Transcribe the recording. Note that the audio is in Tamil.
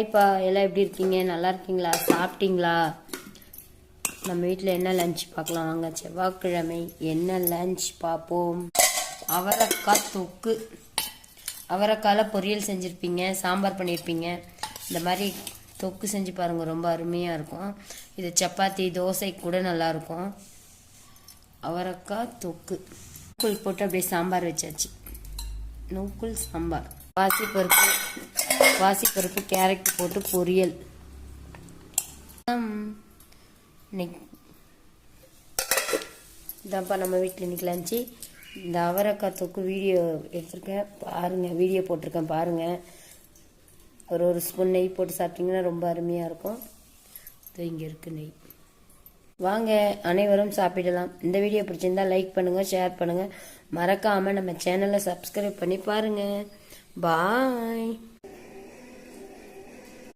ஹாய்ப்பா எல்லாம் எப்படி இருக்கீங்க? நல்லா இருக்கீங்களா? சாப்பிட்டீங்களா? நம்ம வீட்டில் என்ன லஞ்ச் பார்க்கலாம்? வாங்க செவ்வாய்க்கிழமை என்ன லஞ்ச் பார்ப்போம். அவரைக்காய் தொக்கு. அவரைக்காயில் பொரியல் செஞ்சுருப்பீங்க சாம்பார் பண்ணியிருப்பீங்க இந்த மாதிரி தொக்கு செஞ்சு பாருங்கள் ரொம்ப அருமையாக இருக்கும். இது சப்பாத்தி தோசை கூட நல்லாயிருக்கும் அவரைக்காய் தொக்கு. நூக்குள் போட்டு அப்படியே சாம்பார் வச்சாச்சு. நூக்குள் சாம்பார். பாசிப்பருப்பு. பாசிப்பருப்பு கேரட் போட்டு பொரியல். இன்னைக்கு இதான்ப்பா நம்ம வீட்டில் இன்னைக்கு லஞ்சு இந்த அவரைக்காய் தொக்கு வீடியோ எடுத்திருக்கேன். பாருங்கள் வீடியோ போட்டிருக்கேன் பாருங்கள் ஒரு ஒரு ஸ்பூன் நெய் போட்டு சாப்பிட்டிங்கன்னா ரொம்ப அருமையாக இருக்கும். இது இங்கே இருக்குது நெய். வாங்க அனைவரும் சாப்பிடலாம். இந்த வீடியோ பிடிச்சிருந்தா லைக் பண்ணுங்கள் ஷேர் பண்ணுங்கள் மறக்காமல் நம்ம சேனலை சப்ஸ்கிரைப் பண்ணி பாருங்கள் பாய்